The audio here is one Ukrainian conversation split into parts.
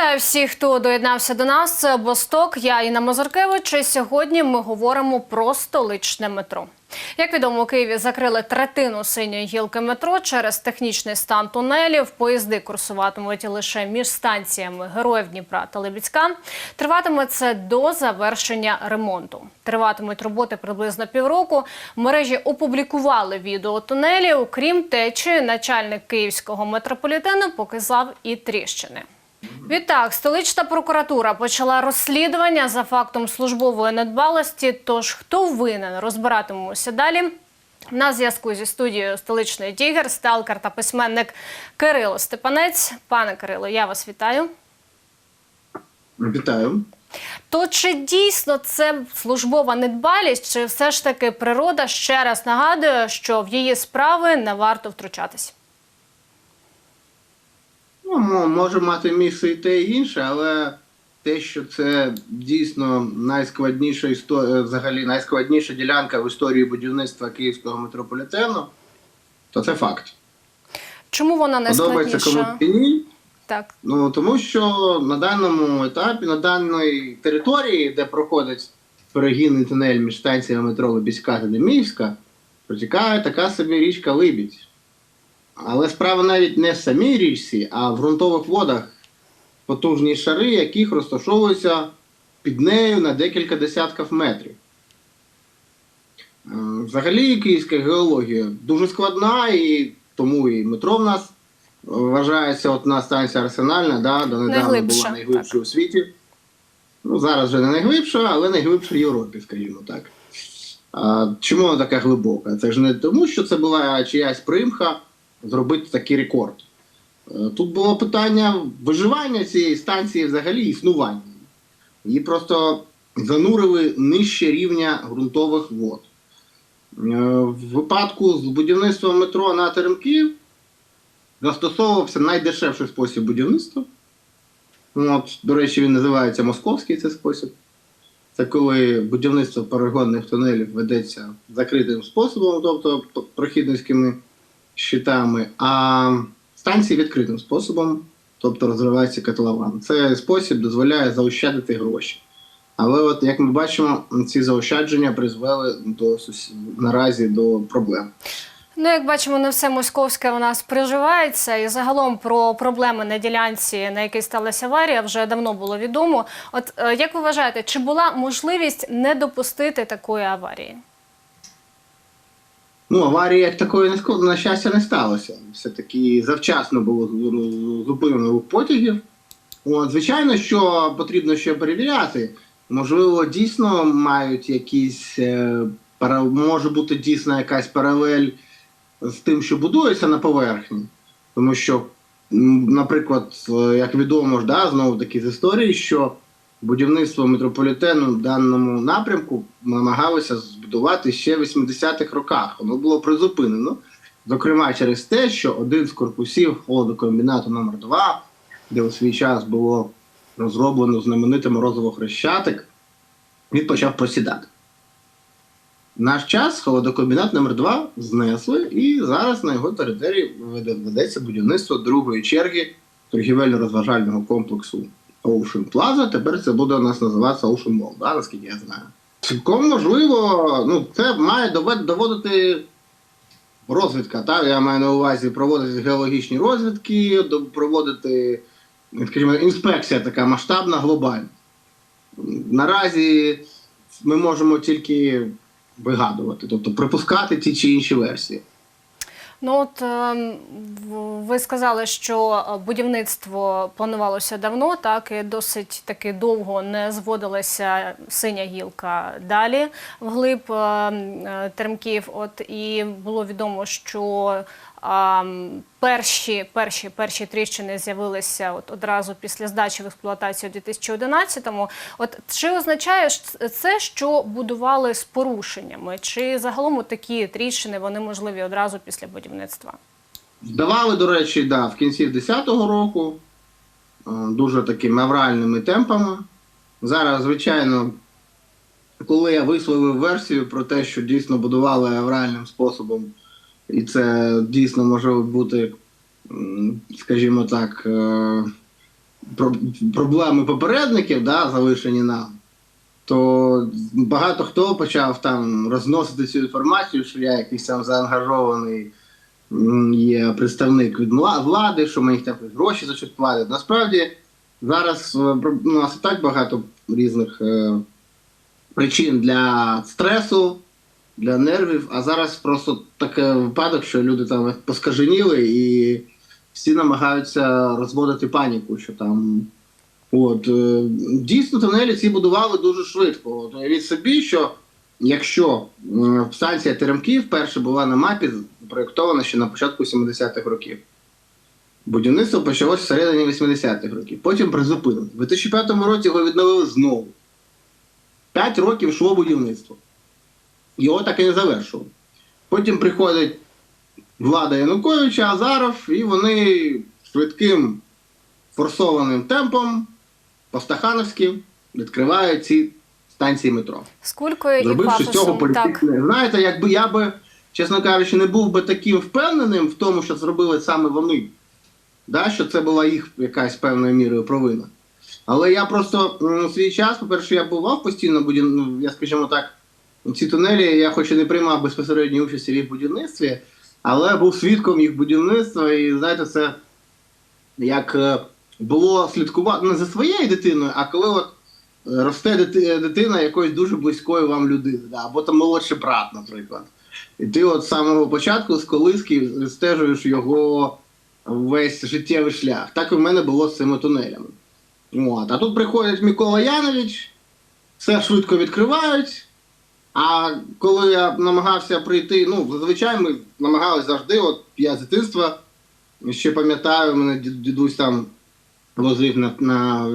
Вітаю всіх, хто доєднався до нас. Це Босток. Я Інна Мозаркевич. І Сьогодні ми говоримо про столичне метро. Як відомо, у Києві закрили третину синьої гілки метро через технічний стан тунелів. Поїзди курсуватимуть лише між станціями Героїв Дніпра та Лебідська. Триватиме це до завершення ремонту. Триватимуть роботи приблизно півроку. Мережі опублікували відео тунелів. Крім течі, начальник київського метрополітену показав і тріщини. Відтак, столична прокуратура почала розслідування за фактом службової недбалості. Тож хто винен, розбиратимемося далі. На зв'язку зі студією столичної тігр, сталкер та письменник Кирило Степанець. Пане Кирило, я вас вітаю. Вітаю. То чи дійсно це службова недбалість, чи все ж таки природа ще раз нагадує, що в її справи не варто втручатись? Ну, може мати місце і те, і інше, але те, що це дійсно найскладніша історія, взагалі найскладніша ділянка в історії будівництва київського метрополітену, то це факт. Чому вона не Подобається складніша? чи ні. Так. Ну тому що на даному етапі, на даній території, де проходить перегінний тунель між станціями метро Лебідська та Деміївська, протікає така собі річка Либідь. Але справа навіть не в самій річці, а в ґрунтових водах потужні шари, яких розташовуються під нею на декілька десятків метрів. Е, Взагалі, київська геологія дуже складна, і тому і метро в нас вважається одна станція арсенальна, да, донедавна Найглибша, була найглибшою у світі. Ну, зараз вже не найглибша, але найглибша в Європі, скажімо так. А, чому вона така глибока? Це ж не тому, що це була чиясь примха зробити такий рекорд. Е, Тут було питання виживання цієї станції взагалі існування. Її просто занурили нижче рівня ґрунтових вод. Е, В випадку з будівництвом метро на Теремків застосовувався найдешевший спосіб будівництва. От, до речі, він називається московський цей спосіб. Це коли будівництво перегонних тунелів ведеться закритим способом, тобто прохідницькими щитами, а станції відкритим способом, тобто розривається котлован. Цей спосіб дозволяє заощадити гроші. Але от як ми бачимо, ці заощадження призвели до наразі до проблем. Ну, як бачимо, не все московське у нас приживається, і загалом про проблеми на ділянці, на якій сталася аварія, вже давно було відомо. От е, як ви вважаєте, чи була можливість не допустити такої аварії? Ну, аварії як такої не ско- на щастя не сталося. Все-таки завчасно було зупинено рух потягів. От, звичайно, що потрібно ще перевіряти. Можливо, дійсно мають якісь е, може бути дійсно якась паралель з тим, що будується на поверхні. Тому що, наприклад, е, як відомо ж, да, знову таки з історії, що будівництво метрополітену в даному напрямку намагалося збудувати ще в 80-х роках. Воно було призупинено, зокрема через те, що один з корпусів холодокомбінату номер 2 де у свій час було розроблено знаменитий морозово хрещатик, він почав просідати. Наш час холодокомбінат номер 2 знесли, і зараз на його території ведеться будівництво другої черги торгівельно-розважального комплексу Ocean Plaza. Тепер це буде у нас називатися Ocean Mall, да, наскільки я знаю. Цілком можливо, ну це має доводити розвідка. Так? Я маю на увазі проводити геологічні розвідки, проводити, скажімо, інспекція така масштабна, глобальна. Наразі ми можемо тільки вигадувати, тобто припускати ті чи інші версії. Ну от ем, ви сказали, що е, будівництво планувалося давно, так і досить таки довго не зводилася синя гілка далі вглиб е, е. От і було відомо, що ем, перші, перші, перші тріщини з'явилися от одразу після здачі в експлуатацію у 2011-му. От чи означає це, що будували з порушеннями? Чи загалом такі тріщини вони можливі одразу після будівництва? Здавали, до речі, да, в кінці 10-го року е, дуже такими авральними темпами. Зараз, звичайно, коли я висловив версію про те, що дійсно будували авральним способом, і це дійсно може бути, скажімо так, е, проблеми попередників, да, залишені нам, то багато хто почав там розносити цю інформацію, що я якийсь там заангажований є представник від влади, що мені там гроші за щось платять. Насправді зараз е, у нас і так багато різних е, причин для стресу, для нервів, а зараз просто такий випадок, що люди там поскаженіли і всі намагаються розводити паніку, що там. От, е, дійсно, тунелі ці будували дуже швидко. От, уявіть собі, що якщо е, станція Теремки вперше була на мапі проєктована ще на початку 70-х років. Будівництво почалось всередині 80-х років, потім призупинили. У 2005 році його відновили знову. П'ять років йшло будівництво. Його так і не завершили. Потім приходить влада Януковича, Азаров, і вони швидким форсованим темпом по-стахановськи відкривають ці станції метро. З кулькою і з цього політичне. Знаєте, якби я би, чесно кажучи, не був би таким впевненим в тому, що зробили саме вони, да, що це була їх якась певною мірою провина. Але я просто у свій час, по-перше, я бував постійно ну, я скажімо так, ці тунелі, я хоч і не приймав безпосередньої участі в їх будівництві, але був свідком їх будівництва, і знаєте, це як е, було слідкувати не за своєю дитиною, а коли от е, росте дитина якоїсь дуже близької вам людини, да, або там молодший брат, наприклад. І ти от з самого початку з колиски стежуєш його весь життєвий шлях. Так і в мене було з цими тунелями. От. А тут приходить Микола Янович, все швидко відкривають. А коли я намагався прийти, ну, зазвичай ми намагалися завжди, от я з дитинства ще пам'ятаю, мене дідусь там возив на, на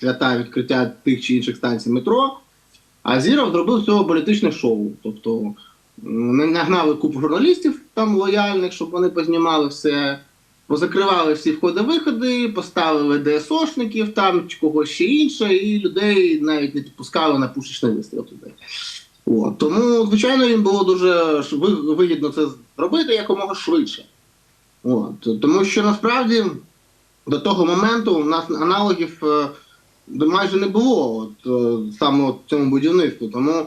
свята відкриття тих чи інших станцій метро. А Зіров зробив з цього політичне шоу. Тобто нагнали купу журналістів там лояльних, щоб вони познімали все, позакривали всі входи-виходи, поставили ДСОшників там чи когось ще інше, і людей навіть не підпускали на пушечний вистріл туди. От. Тому, звичайно, їм було дуже вигідно це зробити якомога швидше. От. Тому що насправді до того моменту у нас аналогів е, майже не було от, е, саме в цьому будівництву. Тому,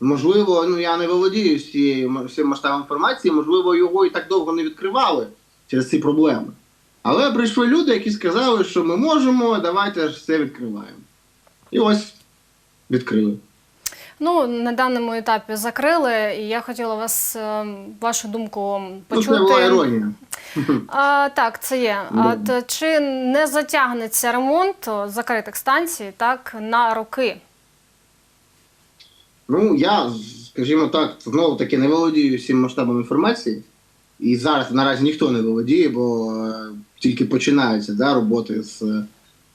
можливо, ну я не володію всією всім масштабом інформації, можливо, його і так довго не відкривали через ці проблеми. Але прийшли люди, які сказали, що ми можемо, давайте ж все відкриваємо. І ось відкрили. Ну, на даному етапі закрили, і я хотіла вас, е, вашу думку Ну, почути. це була іронія. А, так, це є. А, Да. т- чи не затягнеться ремонт закритих станцій так на роки? Ну, я, скажімо так, знову таки не володію всім масштабом інформації. І зараз наразі ніхто не володіє, бо е, тільки починаються да, роботи з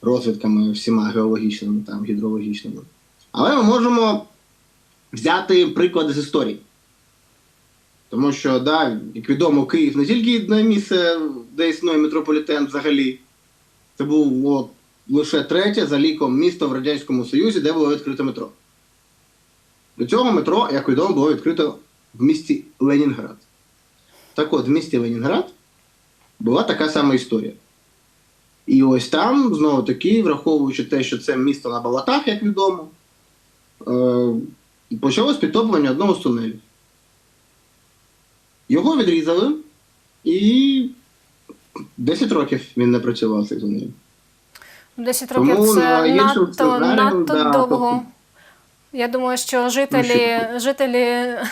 розвідками всіма геологічними, там, гідрологічними. Але ми можемо взяти приклади з історії. Тому що, да, як відомо, Київ не тільки одне місце, де існує метрополітен взагалі. Це було лише третє за ліком місто в Радянському Союзі, де було відкрите метро. До цього метро, як відомо, було відкрито в місті Ленінград. Так от, в місті Ленінград була така сама історія. І ось там, знову таки, враховуючи те, що це місто на болотах, як відомо, е, почалось підтоплення одного з тунелів. Його відрізали, і 10 років він не працював цей тунель. 10 Тому років це надто, надто да, довго. тобто- Я думаю, що жителі, жителі е,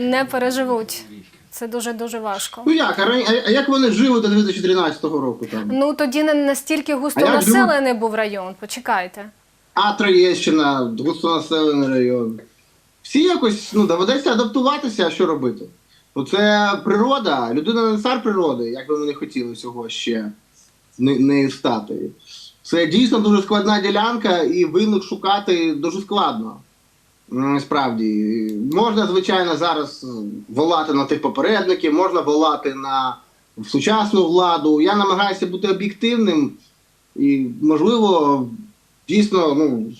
не переживуть. Це дуже дуже важко. Ну як, а, а як вони жили до 2013 року там? Ну тоді не настільки густо населений був район. Почекайте. А Троєщина, густонаселений район. Всі якось ну, доведеться адаптуватися, а що робити? Ну, це природа, людина не цар природи, як би ми не хотіли цього ще не, не стати. Це дійсно дуже складна ділянка, і винних шукати дуже складно. Ну, Справді, можна, звичайно, зараз волати на тих попередників, можна волати на сучасну владу. Я намагаюся бути об'єктивним і, можливо, дійсно, ну,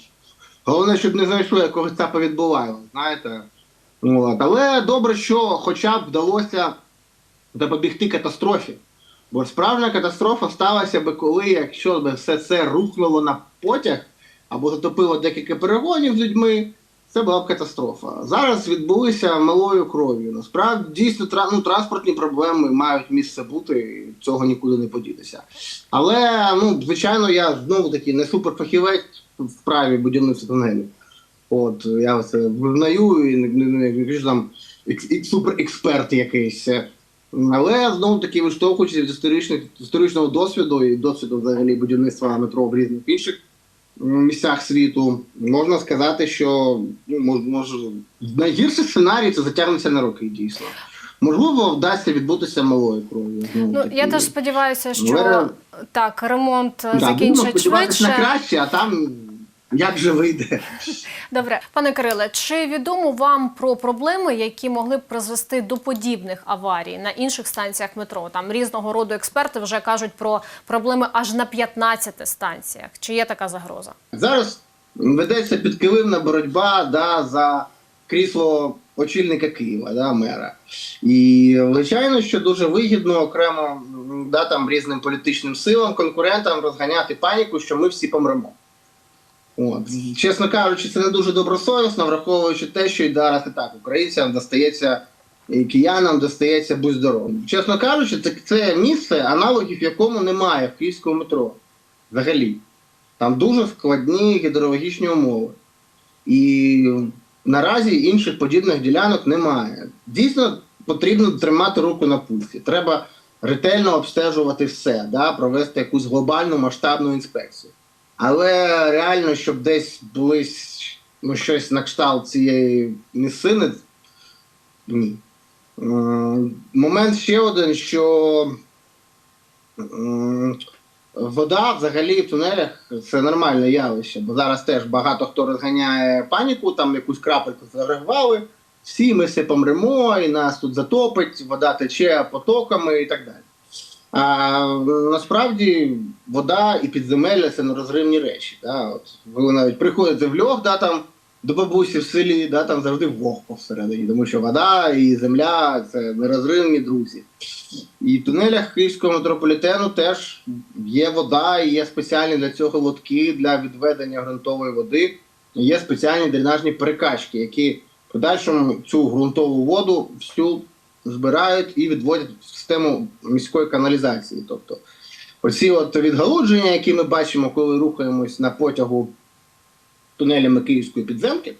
головне, щоб не знайшли якогось цапа повідбувало, знаєте. От. Але добре, що хоча б вдалося запобігти катастрофі. Бо справжня катастрофа сталася би коли, якщо б все це рухнуло на потяг або затопило декілька перегонів з людьми, це була б катастрофа. Зараз відбулися малою кров'ю. Насправді дійсно ну, транспортні проблеми мають місце бути, цього нікуди не подітися. Але ну, звичайно, я знову таки не суперфахівець в справі будівництва тунелів. От я це визнаю і не, кажу там екс, екс- суперексперт якийсь. Але знову таки виштовхуючись історичних історичного досвіду і досвіду взагалі будівництва метро в різних інших місцях світу, можна сказати, що ну, мож, найгірший сценарій це затягнеться на роки, дійсно. Можливо, вдасться відбутися малою кров'ю. знову Ну я теж сподіваюся, що Але- так ремонт Да, закінчить швидше. на краще, а там як же вийде. Добре, пане Кириле, чи відомо вам про проблеми, які могли б призвести до подібних аварій на інших станціях метро? Там різного роду експерти вже кажуть про проблеми аж на 15 станціях. Чи є така загроза? Зараз ведеться підкиливна боротьба да, за крісло очільника Києва, да, мера. І звичайно, що дуже вигідно окремо да, там, різним політичним силам, конкурентам розганяти паніку, що ми всі помремо. От. Чесно кажучи, це не дуже добросовісно, враховуючи те, що і зараз і так українцям достається і киянам достається будь здоровим. Чесно кажучи, це, це місце, аналогів якому немає в київському метро. Взагалі. Там дуже складні гідрологічні умови. І наразі інших подібних ділянок немає. Дійсно, потрібно тримати руку на пульсі. Треба ретельно обстежувати все, да, провести якусь глобальну масштабну інспекцію. Але реально, щоб десь були ну, щось на кшталт цієї місцини, ні. Момент ще один, що Вода взагалі в тунелях це нормальне явище, бо зараз теж багато хто розганяє паніку, там якусь крапельку зарегвали, всі ми все помремо, і нас тут затопить, вода тече потоками і так далі. А насправді вода і підземелля це нерозривні речі. Да? От, ви навіть приходите в льох, да, там, до бабусі в селі, да, там завжди вогко всередині, тому що вода і земля це нерозривні друзі. І в тунелях Київського метрополітену теж є вода, і є спеціальні для цього лотки для відведення ґрунтової води. Є спеціальні дренажні перекачки, які в подальшому цю ґрунтову воду всю збирають і відводять в систему міської каналізації. Тобто оці от відгалудження, які ми бачимо, коли рухаємось на потягу тунелями Київської підземки,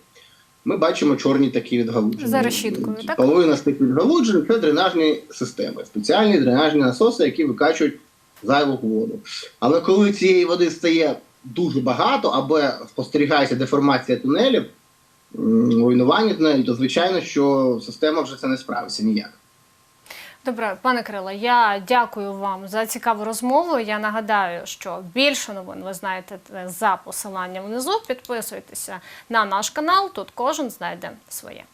ми бачимо чорні такі відгалудження. За решіткою, так? Половина з тих відгалуджень це дренажні системи, спеціальні дренажні насоси, які викачують зайву воду. Але коли цієї води стає дуже багато, або спостерігається деформація тунелів, руйнування то звичайно, що система вже це не справиться ніяк. Добре, пане Крило, я дякую вам за цікаву розмову. Я нагадаю, що більше новин ви знаєте за посиланням внизу. Підписуйтеся на наш канал. Тут кожен знайде своє.